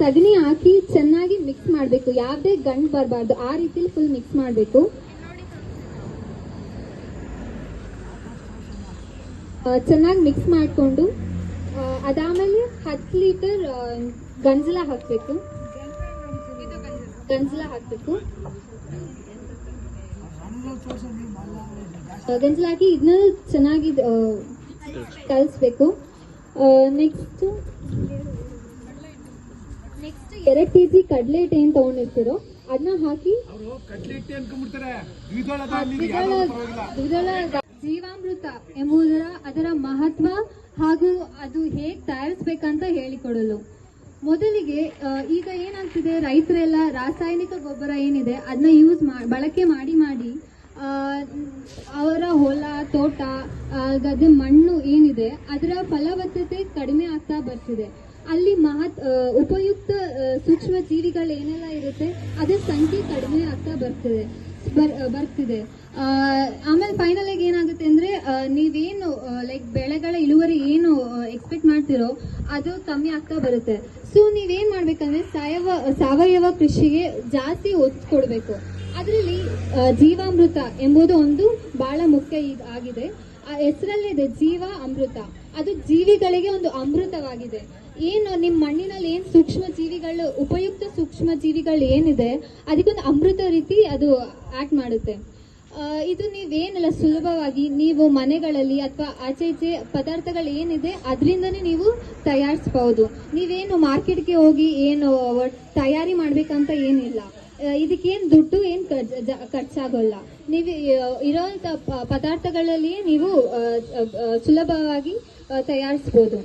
ಸಗಣಿ ಹಾಕಿ ಚೆನ್ನಾಗಿ ಮಿಕ್ಸ್ ಮಾಡಬೇಕು. ಯಾವುದೇ ಗಂಟು ಬರಬಾರ್ದು. ಆ ರೀತಿಲಿ ಫುಲ್ ಮಿಕ್ಸ್ ಮಾಡಬೇಕು. ಚೆನ್ನಾಗಿ ಮಿಕ್ಸ್ ಮಾಡಿಕೊಂಡು ಅದಾದಮೇಲೆ ಹತ್ತು ಲೀಟರ್ ಗಂಜಲ ಹಾಕಬೇಕು. ಗಂಜಲ ಹಾಕಬೇಕು. ಗಂಜಲ ಹಾಕಿ ಇದನ್ನ ಚೆನ್ನಾಗಿ ಕಲಿಸ್ಬೇಕು. ನೆಕ್ಸ್ಟ್ ನೆಕ್ಸ್ಟ್ ಎರಡು ಕೆ ಜಿ ಕಡಲೆ ಹಿಟ್ಟು ಏನು ತೊಗೊಂಡಿರ್ತೀರೋ ಅದನ್ನ ಹಾಕಿ ಜೀವಾಮೃತ ಎಂಬುದರ ಅದರ ಮಹತ್ವ ಹಾಗೂ ಅದು ಹೇಗೆ ತಯಾರಿಸ್ಬೇಕಂತ ಹೇಳಿಕೊಡಲು ಮೊದಲಿಗೆ ಈಗ ಏನಾಗ್ತಿದೆ ರೈತರೆಲ್ಲ ರಾಸಾಯನಿಕ ಗೊಬ್ಬರ ಏನಿದೆ ಅದನ್ನ ಯೂಸ್ ಬಳಕೆ ಮಾಡಿ ಮಾಡಿ ಅವರ ಹೊಲ ತೋಟ ಗದ್ದೆ ಮಣ್ಣು ಏನಿದೆ ಅದರ ಫಲವತ್ತತೆ ಕಡಿಮೆ ಆಗ್ತಾ ಬರ್ತಿದೆ. ಅಲ್ಲಿ ಮಹತ್ ಉಪಯುಕ್ತ ಸೂಕ್ಷ್ಮ ಜೀವಿಗಳು ಏನೆಲ್ಲ ಇರುತ್ತೆ, ಅದರ ಸಂಖ್ಯೆ ಕಡಿಮೆ ಆಗ್ತಾ ಬರ್ತದೆ, ಬರ್ ಬರ್ತಿದೆ. ಆಮೇಲೆ ಫೈನಲ್ ಆಗಿ ಏನಾಗುತ್ತೆ ಅಂದ್ರೆ ನೀವೇನು ಲೈಕ್ ಬೆಳೆಗಳ ಇಳುವರಿ ಏನು ಎಕ್ಸ್ಪೆಕ್ಟ್ ಮಾಡ್ತಿರೋ, ಅದು ಕಮ್ಮಿ ಆಗ್ತಾ ಬರುತ್ತೆ. ಸೊ ನೀವೇನ್ ಮಾಡ್ಬೇಕಂದ್ರೆ ಸಾವಯವ ಸಾವಯವ ಕೃಷಿಗೆ ಜಾಸ್ತಿ ಒತ್ತು ಕೊಡಬೇಕು. ಅದರಲ್ಲಿ ಜೀವಾಮೃತ ಎಂಬುದು ಒಂದು ಬಹಳ ಮುಖ್ಯ ಆಗಿದೆ. ಆ, ಹೆಸರಲ್ಲಿದೆ ಜೀವ ಅಮೃತ ಅದು ಜೀವಿಗಳಿಗೆ ಒಂದು ಅಮೃತವಾಗಿದೆ. ಏನು ನಿಮ್ಮ ಮಣ್ಣಿನಲ್ಲಿ ಏನು ಸೂಕ್ಷ್ಮ ಜೀವಿಗಳು, ಉಪಯುಕ್ತ ಸೂಕ್ಷ್ಮ ಜೀವಿಗಳು ಏನಿದೆ, ಅದಕ್ಕೊಂದು ಅಮೃತ ರೀತಿ ಅದು ಆಕ್ಟ್ ಮಾಡುತ್ತೆ. ಇದು ನೀವೇನಲ್ಲ, ಸುಲಭವಾಗಿ ನೀವು ಮನೆಗಳಲ್ಲಿ ಅಥವಾ ಆಚೆ ಈಚೆ ಪದಾರ್ಥಗಳು ಏನಿದೆ, ಅದರಿಂದನೇ ನೀವು ತಯಾರಿಸಬಹುದು. ನೀವೇನು ಮಾರ್ಕೆಟ್ಗೆ ಹೋಗಿ ಏನು, ತಯಾರಿ ಮಾಡ್ಬೇಕಂತ ಏನಿಲ್ಲ. ಇದಕ್ಕೇನು ದುಡ್ಡು ಏನು ಖರ್ಚಾಗೋಲ್ಲ. ನೀವು ಇರೋಂಥ ಪದಾರ್ಥಗಳಲ್ಲಿ ನೀವು ಸುಲಭವಾಗಿ ತಯಾರಿಸ್ಬೋದು.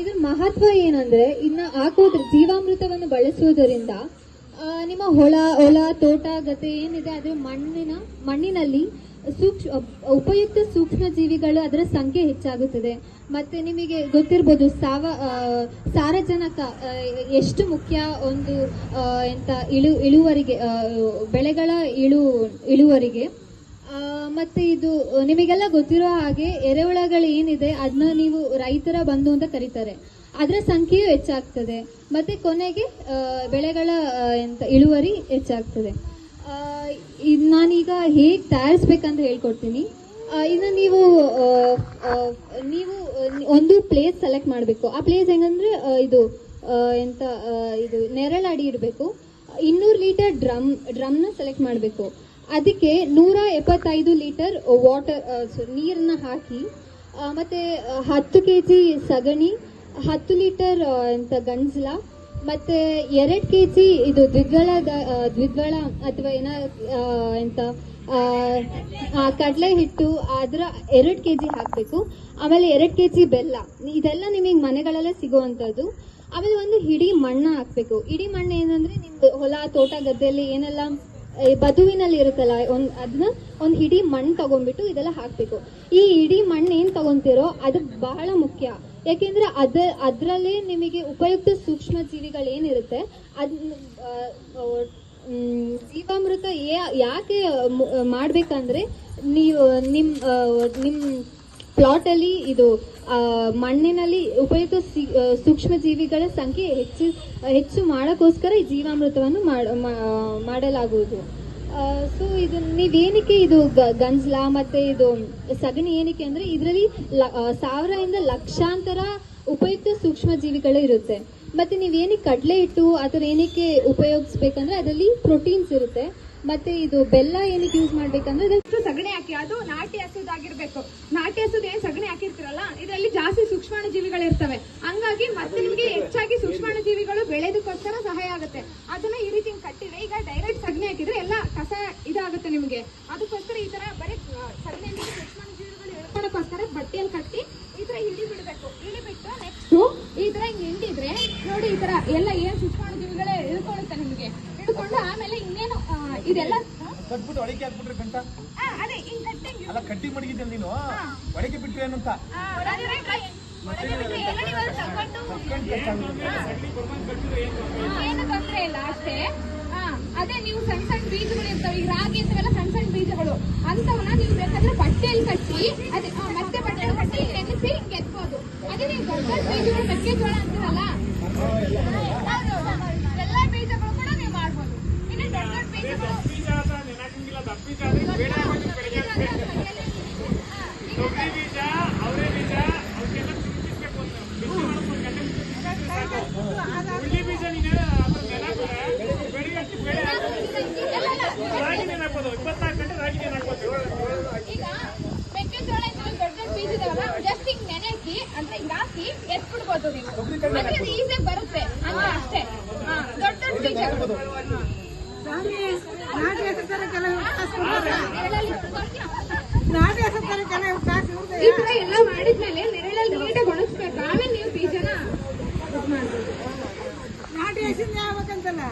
ಇದ್ರ ಮಹತ್ವ ಏನಂದ್ರೆ ಇನ್ನ ಹಾಕೋದ್ರ, ಜೀವಾಮೃತವನ್ನು ಬಳಸುವುದರಿಂದ ನಿಮ್ಮ ಹೊಳ ಹೊಲ, ತೋಟ ಗತೆ ಏನಿದೆ, ಅದು ಮಣ್ಣಿನ, ಮಣ್ಣಿನಲ್ಲಿ ಸೂಕ್ಷ್ಮ, ಉಪಯುಕ್ತ ಸೂಕ್ಷ್ಮ ಜೀವಿಗಳು ಅದರ ಸಂಖ್ಯೆ ಹೆಚ್ಚಾಗುತ್ತದೆ. ಮತ್ತೆ ನಿಮಗೆ ಗೊತ್ತಿರ್ಬೋದು ಸಾವ ಸಾರಜನಕ ಎಷ್ಟು ಮುಖ್ಯ ಒಂದು ಎಂತ ಇಳು, ಇಳುವರಿಗೆ ಬೆಳೆಗಳ ಇಳು, ಇಳುವರಿಗೆ. ಮತ್ತೆ ಇದು ನಿಮಗೆಲ್ಲ ಗೊತ್ತಿರೋ ಹಾಗೆ ಎರೆಹುಳಗಳು ಏನಿದೆ ಅದನ್ನ ನೀವು ರೈತರ ಬಂಧು ಅಂತ ಕರೀತಾರೆ. ಅದರ ಸಂಖ್ಯೆಯು ಹೆಚ್ಚಾಗ್ತದೆ. ಮತ್ತೆ ಕೊನೆಗೆ ಬೆಳೆಗಳ ಎಂತ ಇಳುವರಿ ಹೆಚ್ಚಾಗ್ತದೆ. ಇದ್ ನಾನೀಗ ಹೇಗೆ ತಯಾರಿಸ್ಬೇಕಂತ ಹೇಳ್ಕೊಡ್ತೀನಿ. ಇನ್ನು ನೀವು ನೀವು ಒಂದು ಪ್ಲೇಸ್ ಸೆಲೆಕ್ಟ್ ಮಾಡಬೇಕು. ಆ ಪ್ಲೇಸ್ ಹೆಂಗಂದ್ರೆ ಇದು ಎಂತ ಇದು ನೆರಳಡಿ ಇರಬೇಕು. ಇನ್ನೂರು ಲೀಟರ್ ಡ್ರಮ್ ಡ್ರಮ್ನ ಸೆಲೆಕ್ಟ್ ಮಾಡಬೇಕು. ಅದಕ್ಕೆ ನೂರ ಎಪ್ಪತ್ತೈದು ಲೀಟರ್ ವಾಟರ್ ನೀರನ್ನ ಹಾಕಿ ಮತ್ತೆ ಹತ್ತು ಕೆ ಜಿ ಸಗಣಿ, ಹತ್ತು ಲೀಟರ್ ಎಂತ ಗಂಜಲ ಮತ್ತೆ ಎರಡು ಕೆ ಜಿ ಇದು ದ್ವಿದಳ ದ್ವಿದಳ ಅಥವಾ ಏನ ಎಂತ ಕಡಲೆ ಹಿಟ್ಟು ಅದರ ಎರಡು ಕೆ ಜಿ ಹಾಕಬೇಕು. ಆಮೇಲೆ ಎರಡು ಕೆ ಜಿ ಬೆಲ್ಲ. ಇದೆಲ್ಲ ನಿಮಗೆ ಮನೆಗಳಲ್ಲೇ ಸಿಗುವಂಥದ್ದು ಆಮೇಲೆ ಒಂದು ಹಿಡಿ ಮಣ್ಣು ಹಾಕಬೇಕು. ಇಡೀ ಮಣ್ಣು ಏನಂದ್ರೆ ನಿಮ್ದು ಹೊಲ, ತೋಟ, ಗದ್ದೆಯಲ್ಲಿ ಏನೆಲ್ಲ ಬದುವಿನಲ್ಲಿ ಇರುತ್ತಲ್ಲ, ಒಂದ್ ಅದನ್ನ ಒಂದು ಹಿಡಿ ಮಣ್ಣು ತಗೊಂಡ್ಬಿಟ್ಟು ಇದೆಲ್ಲ ಹಾಕ್ಬೇಕು. ಈ ಇಡೀ ಮಣ್ಣು ಏನ್ ತಗೊಂತಿರೋ ಅದು ಬಹಳ ಮುಖ್ಯ. ಯಾಕೆಂದ್ರೆ ಅದ, ಅದರಲ್ಲೇ ನಿಮಗೆ ಉಪಯುಕ್ತ ಸೂಕ್ಷ್ಮ ಜೀವಿಗಳು ಏನಿರುತ್ತೆ, ಅದ್ ಜೀವಾಮೃತ ಯಾಕೆ ಮಾಡಬೇಕಂದ್ರೆ ನೀವು, ನಿಮ್ ನಿಮ್ಮ ನಿಮ್ ಪ್ಲಾಟ್ ಅಲ್ಲಿ ಇದು ಮಣ್ಣಿನಲ್ಲಿ ಉಪಯುಕ್ತ ಸೂಕ್ಷ್ಮ ಜೀವಿಗಳ ಸಂಖ್ಯೆ ಹೆಚ್ಚು ಹೆಚ್ಚು ಮಾಡಕ್ಕೋಸ್ಕರ ಈ ಜೀವಾಮೃತವನ್ನು ಮಾಡಲಾಗುವುದು. ಸೊ ಇದು ನೀವೇನಕ್ಕೆ ಇದು ಗಂಜ್ಲಾ ಮತ್ತೆ ಇದು ಸಗಣಿ ಏನಕ್ಕೆ ಅಂದ್ರೆ ಇದರಲ್ಲಿ ಸಾವಿರದಿಂದ ಲಕ್ಷಾಂತರ ಉಪಯುಕ್ತ ಸೂಕ್ಷ್ಮ ಜೀವಿಗಳು ಇರುತ್ತೆ. ಮತ್ತೆ ನೀವೇನಕ್ಕೆ ಕಡಲೆ ಹಿಟ್ಟು ಅದರ ಏನಕ್ಕೆ ಉಪಯೋಗಿಸ್ಬೇಕಂದ್ರೆ ಅದರಲ್ಲಿ ಪ್ರೋಟೀನ್ಸ್ ಇರುತ್ತೆ. ಮತ್ತೆ ಇದು ಬೆಲ್ಲ ಏನಕ್ಕೆ ಯೂಸ್ ಮಾಡ್ಬೇಕಂದ್ರೆ ಅದಷ್ಟು ಸಗಣಿ ಹಾಕಿ, ಅದು ನಾಟಿ ಹಸುದಾಗಿರ್ಬೇಕು ನಾಟಿ ಹಸುದ್ ಏನ್ ಸಗಣಿ ಹಾಕಿರ್ತೀರಲ್ಲ, ಇದರಲ್ಲಿ ಜಾಸ್ತಿ ಸೂಕ್ಷ್ಮಾಣು ಜೀವಿಗಳು ಇರ್ತವೆ. ಹಂಗಾಗಿ ಮತ್ತೆ ನಿಮಗೆ ಹೆಚ್ಚಾಗಿ ಸೂಕ್ಷ್ಮಾಣು ಜೀವಿಗಳು ಬೆಳೆದಕ್ಕೋಸ್ಕರ ಸಹಾಯ ಆಗುತ್ತೆ. ಅದನ್ನ ಈ ರೀತಿ ಕಟ್ಟಿವೆ ಈಗ ಡೈರೆಕ್ಟ್ ಹಾಕಿದ್ರೆ ಎಲ್ಲ ಕಸ ಇದಾಗುತ್ತೆ ನಿಮಗೆ. ಅದಕ್ಕೋಸ್ಕರ ಈ ತರ ಬರೀ ಸೂಕ್ಷ್ಮಾಣು ಜೀವಿಗಳು ಬಟ್ಟೆಯಲ್ಲಿ ಕಟ್ಟಿ ಈ ತರ ಹಿಡಿ ಬಿಡಬೇಕು. ಹಿಡಿ ಬಿಟ್ಟು ನೆಕ್ಸ್ಟ್ ಈ ತರ ಹಿಂಗ್ ಹಿಂಡಿದ್ರೆ ನೋಡಿ ಈ ತರ ಎಲ್ಲ ಏನ್ ಸೂಕ್ಷ್ಮಾಣು ಜೀವಿಗಳೇ ಇಳ್ಕೊಳ್ಳುತ್ತೆ ನಿಮಗೆ. ಇಳ್ಕೊಂಡು ಆಮೇಲೆ ಇನ್ನೇನು ಇದೆಲ್ಲ ಕಟ್ಬಿಟ್ಟು ಒಳಗೆ ಹಾಕ್ಬಿಟ್ರೆ ಗಂಟ? ಆ, ಅದೇ ಹಿಂಗ್ ಕಟ್ಟಿ ಅಲ್ಲ ಕಟ್ಟಿ ಮಡಗಿದ್ದೆ ನೀನು? ಒಳಗೆ ಬಿಟ್ರೆ ಏನಂತ? ಏನು ತೊಂದ್ರೆ ಇಲ್ಲ ಅಷ್ಟೇ. ಅದೇ ನೀವು ಸಣ್ಣ ಸಣ್ಣ ಬೀಜಗಳು ಇರ್ತವೆ ಈ ರಾಗಿ ಅಂತವೆಲ್ಲ ಸಣ್ಣ ಸಣ್ಣ ಬೀಜಗಳು ಅಂತವನ್ನ ನೀವು ಬೇಕಾದ್ರೆ ಬಟ್ಟೆಯಲ್ಲಿ ಕಟ್ಟಿ ಅದೇ ಮತ್ತೆ ಬಟ್ಟೆ ಕಟ್ಟಿ ನೆನೆಸಿ ಹಿಂಗೆ ಅದೇ ನೀವು ದೊಡ್ಡ ದೊಡ್ಡ ಬೀಜಗಳು ಮೆಕ್ಕೆಜೋಳ ಅಂತೀರಲ್ಲ? ಬೀಜಗಳು ಕೂಡ ನೀವು ಮಾಡ್ಬೋದು. ಇನ್ನು ದೊಡ್ಡ ದೊಡ್ಡ ಬೀಜಗಳು ಈಗ ಮೆಕ್ಕೆಜೋಳ ದೊಡ್ಡ ದೊಡ್ಡ ಬೀಜ ಇದಾವಲ್ಲ ಜಸ್ಟ್ ಹಿಂಗ್ ನೆನೆಸಿ ಅಂದ್ರೆ ಹಿಂಗ್ ಹಾಕಿ ಎತ್ ಬಿಡ್ಬೋದು ನೀವು ಬರುತ್ತೆ ಅಂತ ಅಷ್ಟೇ. ದೊಡ್ಡ ದೊಡ್ಡ ಬೀಜ. ನಾಟಿ ಹೆಸರಕ್ಕೆಲ್ಲ ನಾಟಿ ಹೆಸರಕ್ಕೆಲ್ಲ ಈ ತರ ಎಲ್ಲ ಮಾಡಿದ್ಮೇಲೆ ನೆರಳಲ್ಲಿ ನೀಟಾಗಿ ಒಣಗಿಸ್ಬೇಕು. ಆಮೇಲೆ ನೀವು ಬೀಜನ. ನಾಟಿ ಹೆಸರು ಯಾವಾಗಂತಲ್ಲ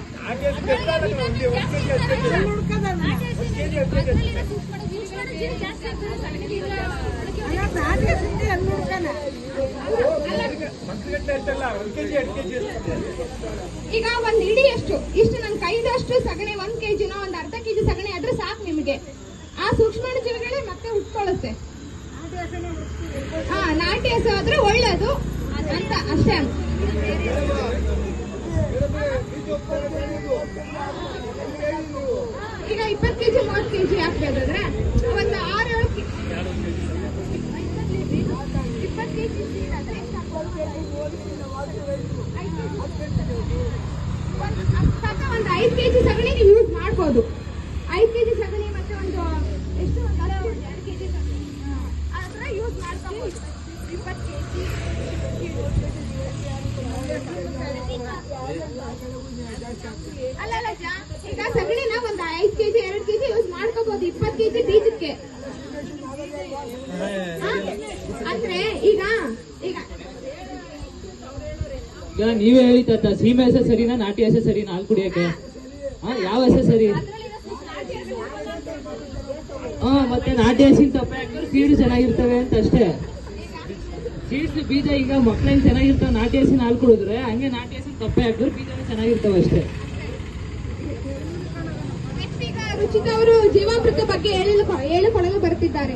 ಈಗ ಒಂದ್ ಇಡಿ ಎಷ್ಟು ಇಷ್ಟು ನನ್ ಕೈದಷ್ಟು ಸಗಣಿ ಒಂದ್ ಕೆಜಿನ ಒಂದ್ ಅರ್ಧ ಕೆಜಿ ಸಗಣಿ ಆದ್ರೆ ಸಾಕು ನಿಮಗೆ. ಆ ಸೂಕ್ಷ್ಮ ಜೀವಿಗಳೇ ಮತ್ತೆ ಉಟ್ಕೊಳ್ಳುತ್ತೆ. ಹಾ ನಾಟಿ ಹಸು ಆದ್ರೆ ಒಳ್ಳೇದು. ಅಂತ ಅಷ್ಟೇ. ಈಗ ಇಪ್ಪತ್ತು ಕೆಜಿ, ಮೂವತ್ತು ಕೆಜಿ ಹಾಕ್ಬೇಕಾದ್ರೆ ಒಂದು ಆರು ಏಳು ಇಪ್ಪತ್ತು ಕೆಜಿ ಸಾಕ ಒಂದು ಐದು ಕೆಜಿ ಸಗಣಿ ನೀವು ಯೂಸ್ ಮಾಡ್ಬೋದು. ಅಲ್ಲ ಅಲ್ಲ ಜಾ, ಈಗ ಸಗಣಿನ ಒಂದ್ ಐದ್ ಕೆಜಿ ಎರಡ್ ಕೆಜಿ ಯೂಸ್ ಮಾಡ್ಕೋಬಹುದು ಇಪ್ಪತ್ತು ಕೆಜಿ ಬೀಜಕ್ಕೆ? ಅಂದ್ರೆ ಈಗ ಈಗ. ಈಗ ನೀವೇ ಹೇಳಿ ತಾತ ಸೀಮೆ ಹಸೆ ಸರಿನಾ ನಾಟಿ ಹಸೆ ಸರಿನಾ ಹಾಲು ಕುಡಿಯಕ್ಕೆ ಹಾ. ಯಾವ ಹಸೆ ಸರಿ? ಹಾ ಮತ್ತೆ ನಾಟಿ ಹಸಿನ ತಪ್ಪ ಯಾಕಂದ್ರೆ ಸೀಡು ಚೆನ್ನಾಗಿರ್ತವೆ ಅಂತ ಅಷ್ಟೇ. ಸೀಡ್ಸ್ ಬೀಜ ಈಗ ಮಕ್ಳಿಗೆ ಚೆನ್ನಾಗಿರ್ತಾವ, ನಾಟಿ ಹಸಿನ ಹಾಲು ಕುಡಿದ್ರೆ ಹಂಗೆ ನಾಟಿ ಹಸಿನ ತಪ್ಪೆ ಹಾಕಿದ್ರೆ ಬೀಜ ಚೆನ್ನಾಗಿರ್ತಾವ ಅಷ್ಟೇ. ರುಚಿತ ಅವರು ಜೀವಾಮೃತ ಬಗ್ಗೆ ಹೇಳಿಕೊಳ್ಳಲು ಬರುತ್ತಿದ್ದಾರೆ